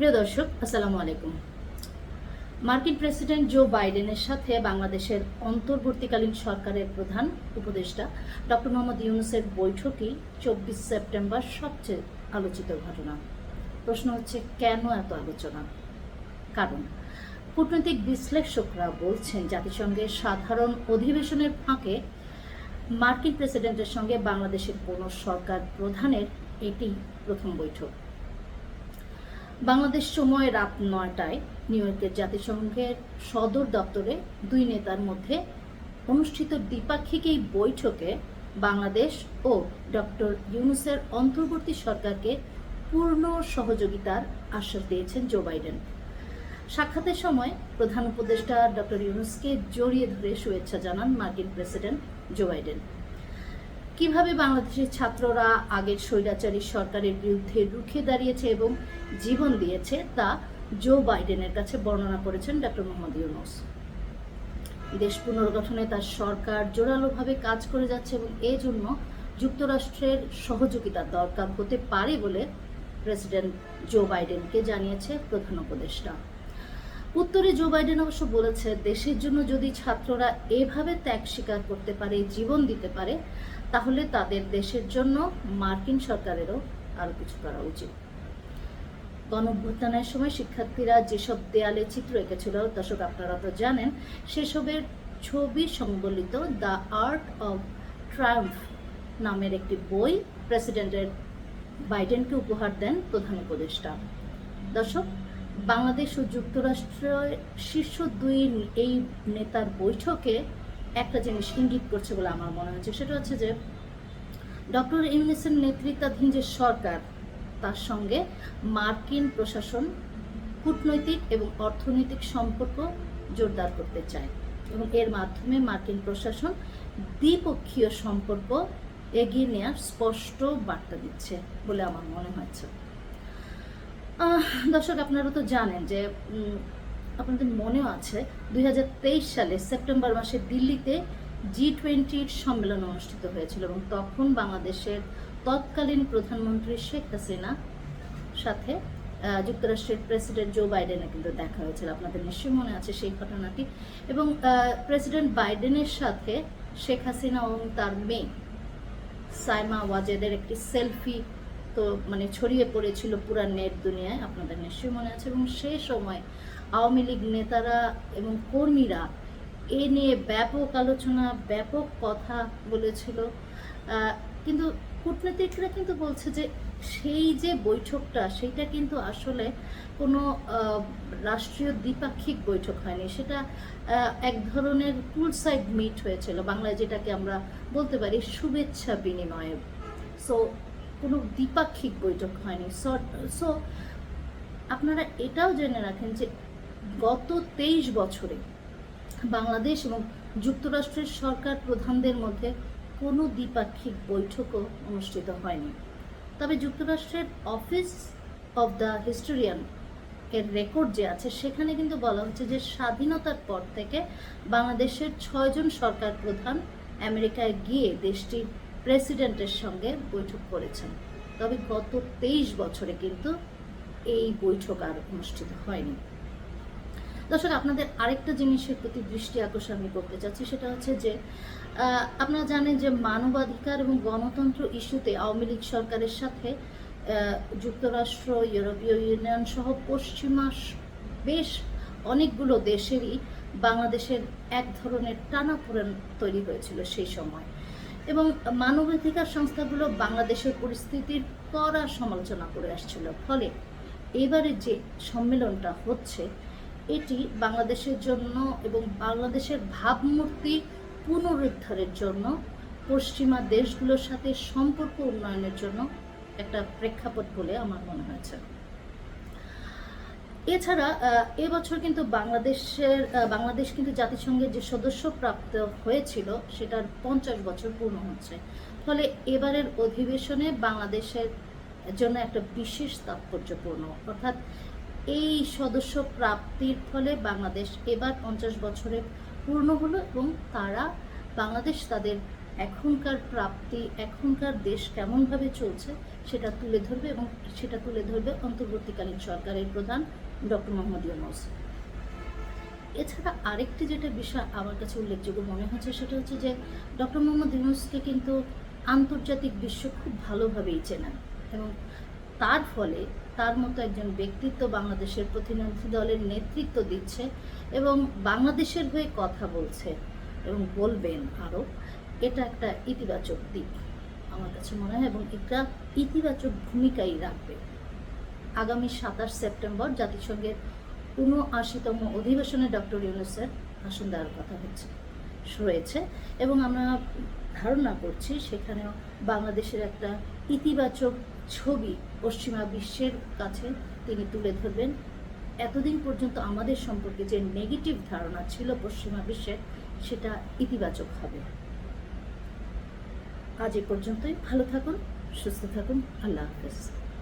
প্রিয় দর্শক, আসসালামু আলাইকুম। মার্কিন প্রেসিডেন্ট জো বাইডেনের সাথে বাংলাদেশের অন্তর্বর্তীকালীন সরকারের প্রধান উপদেষ্টা ডক্টর মোহাম্মদ ইউনুসের বৈঠকই চব্বিশ সেপ্টেম্বর সবচেয়ে আলোচিত ঘটনা। প্রশ্ন হচ্ছে, কেন এত আলোচনা? কারণ, কূটনৈতিক বিশ্লেষকরা বলছেন জাতিসংঘের সাধারণ অধিবেশনের ফাঁকে মার্কিন প্রেসিডেন্টের সঙ্গে বাংলাদেশের কোনো সরকার প্রধানের এটি প্রথম বৈঠক। বাংলাদেশ সময় রাত নয়টায় নিউ ইয়র্কের জাতিসংঘের সদর দপ্তরে দুই নেতার মধ্যে অনুষ্ঠিত দ্বিপাক্ষিক এই বৈঠকে বাংলাদেশ ও ডক্টর ইউনুসের অন্তর্বর্তী সরকারকে পূর্ণ সহযোগিতার আশ্বাস দিয়েছেন জো বাইডেন। সাক্ষাতের সময় প্রধান উপদেষ্টা ডক্টর ইউনুসকে জড়িয়ে ধরে শুভেচ্ছা জানান মার্কিন প্রেসিডেন্ট জো বাইডেন। কীভাবে বাংলাদেশের ছাত্ররা আগের স্বৈরাচারী সরকারের বিরুদ্ধে রুখে দাঁড়িয়েছে এবং জীবন দিয়েছে তা জো বাইডেনের কাছে বর্ণনা করেছেন ডক্টর মোহাম্মদ ইউনুস। দেশ পুনর্গঠনে তার সরকার জোরালোভাবে কাজ করে যাচ্ছে এবং এই জন্য যুক্তরাষ্ট্রের সহযোগিতা দরকার হতে পারে বলে প্রেসিডেন্ট জো বাইডেনকে জানিয়েছে প্রধান উপদেষ্টা। উত্তরে জো বাইডেন অবশ্য বলেছে, দেশের জন্য যদি ছাত্ররা এভাবে ত্যাগ স্বীকার করতে পারে, জীবন দিতে পারে, তাহলে তাদের দেশের জন্য মার্কিন সরকারেরও আরও কিছু করা উচিত। গণঅভ্যুত্থানের সময় শিক্ষার্থীরা যেসব দেয়ালে চিত্র এঁকেছিল, দর্শক আপনারা তো জানেন, সেসবের ছবি সম্বলিত দ্য আর্ট অব ট্রাম্প নামের একটি বই প্রেসিডেন্টের বাইডেনকে উপহার দেন প্রধান উপদেষ্টা। দর্শক বাংলাদেশ ও যুক্তরাষ্ট্রের শীর্ষ দুই এই নেতার বৈঠকে একটা জিনিস ইঙ্গিত করছে বলে আমার মনে হচ্ছে। সেটা হচ্ছে যে ডক্টর ইউনিসের নেতৃত্বাধীন যে সরকার, তার সঙ্গে মার্কিন প্রশাসন, কূটনৈতিক এবং অর্থনৈতিক সম্পর্ক জোরদার করতে চায় এবং এর মাধ্যমে মার্কিন প্রশাসন দ্বিপক্ষীয় সম্পর্ক এগিয়ে নেওয়ার স্পষ্ট বার্তা দিচ্ছে বলে আমার মনে হয়েছে দর্শক, আপনারা তো জানেন যে আপনাদের মনেও আছে, দুই হাজার তেইশ সালে সেপ্টেম্বর মাসে দিল্লিতে জি টোয়েন্টির সম্মেলন অনুষ্ঠিত হয়েছিল এবং তখন বাংলাদেশের তৎকালীন প্রধানমন্ত্রী শেখ হাসিনা সাথে যুক্তরাষ্ট্রের প্রেসিডেন্ট জো বাইডেনের কিন্তু দেখা হয়েছিল। আপনাদের নিশ্চয়ই মনে আছে সেই ঘটনাটি। এবং প্রেসিডেন্ট বাইডেনের সাথে শেখ হাসিনা এবং তার মেয়ে সাইমা ওয়াজেদের একটি সেলফি মানে ছড়িয়ে পড়েছিল পুরা নেট দুনিয়ায়, আপনাদের নিশ্চয়ই মনে আছে। এবং সেই সময় আওয়ামী লীগ নেতারা এবং কর্মীরা এ নিয়ে ব্যাপক আলোচনা, ব্যাপক কথা বলেছিল। কিন্তু কূটনীতিকরা কিন্তু বলছে যে সেই যে বৈঠকটা, সেইটা কিন্তু আসলে কোনো রাষ্ট্রীয় দ্বিপাক্ষিক বৈঠক হয়নি। সেটা এক ধরনের পুল সাইড মিট হয়েছিল। বাংলায় যেটাকে আমরা বলতে পারি শুভেচ্ছা বিনিময়ে। সো কোনো দ্বিপাক্ষিক বৈঠক হয়নি। সো আপনারা এটাও জেনে রাখেন যে গত তেইশ বছরে বাংলাদেশ এবং যুক্তরাষ্ট্রের সরকার প্রধানদের মধ্যে কোনো দ্বিপাক্ষিক বৈঠকও অনুষ্ঠিত হয়নি। তবে যুক্তরাষ্ট্রের অফিস অফ দ্য হিস্টোরিয়ান এর রেকর্ড যে আছে, সেখানে কিন্তু বলা হচ্ছে যে স্বাধীনতার পর থেকে বাংলাদেশের ছয়জন সরকার প্রধান আমেরিকায় গিয়ে দেশটির প্রেসিডেন্টের সঙ্গে বৈঠক করেছেন। তবে গত তেইশ বছরে কিন্তু এই বৈঠক আর অনুষ্ঠিত হয়নি। দর্শক, আপনাদের আরেকটা জিনিসের প্রতি দৃষ্টি আকর্ষণ আমি করতে চাচ্ছি, সেটা হচ্ছে যে আপনারা জানেন যে মানবাধিকার এবং গণতন্ত্র ইস্যুতে আওয়ামী লীগ সরকারের সাথে যুক্তরাষ্ট্র, ইউরোপীয় ইউনিয়ন সহ পশ্চিমা বেশ অনেকগুলো দেশেরই বাংলাদেশের এক ধরনের টানাপোড়েন তৈরি হয়েছিল সেই সময়। এবং মানবাধিকার সংস্থাগুলো বাংলাদেশের পরিস্থিতির কড়া সমালোচনা করে আসছিল। ফলে এবারে যে সম্মেলনটা হচ্ছে, এটি বাংলাদেশের জন্য এবং বাংলাদেশের ভাবমূর্তি পুনরুদ্ধারের জন্য, পশ্চিমা দেশগুলোর সাথে সম্পর্ক উন্নয়নের জন্য একটা প্রেক্ষাপট বলে আমার মনে হয়েছে। এছাড়া এবছর কিন্তু বাংলাদেশের বাংলাদেশ কিন্তু জাতিসংঘের যে সদস্য প্রাপ্ত হয়েছিল, সেটার পঞ্চাশ বছর পূর্ণ হচ্ছে। ফলে এবারের অধিবেশনে বাংলাদেশের জন্য একটা বিশেষ তাৎপর্যপূর্ণ, অর্থাৎ এই সদস্য প্রাপ্তির ফলে বাংলাদেশ এবার পঞ্চাশ বছরে পূর্ণ হলো এবং তারা, বাংলাদেশ তাদের এখনকার প্রাপ্তি, এখনকার দেশ কেমনভাবে চলছে, সেটা তুলে ধরবে এবং সেটা তুলে ধরবে অন্তর্বর্তীকালীন সরকারের প্রধান ডক্টর মোহাম্মদ ইউনুস। এছাড়া আরেকটি যেটা বিষয় আমার কাছে উল্লেখযোগ্য মনে হচ্ছে, সেটা হচ্ছে যে ডক্টর মোহাম্মদ ইউনুসকে কিন্তু আন্তর্জাতিক বিশ্ব খুব ভালোভাবেই চেনেন এবং তার ফলে তার মতো একজন ব্যক্তিত্ব বাংলাদেশের প্রতিনিধি দলের নেতৃত্ব দিচ্ছে এবং বাংলাদেশের হয়ে কথা বলছে এবং বলবেন আরও। এটা একটা ইতিবাচক দিক আমার কাছে মনে হয় এবং এটা ইতিবাচক ভূমিকাই রাখবে। আগামী সাতাশ সেপ্টেম্বর জাতিসংঘের উনআশিতম অধিবেশনে ডক্টর ইউনুসের ভাষণ দেওয়ার কথা হচ্ছে, রয়েছে। এবং আমরা ধারণা করছি সেখানেও বাংলাদেশের একটা ইতিবাচক ছবি পশ্চিমা বিশ্বের কাছে তিনি তুলে ধরবেন। এতদিন পর্যন্ত আমাদের সম্পর্কে যে নেগেটিভ ধারণা ছিল পশ্চিমা বিশ্বের, সেটা ইতিবাচক হবে। আজ এ পর্যন্তই। ভালো থাকুন, সুস্থ থাকুন। আল্লাহ হাফেজ।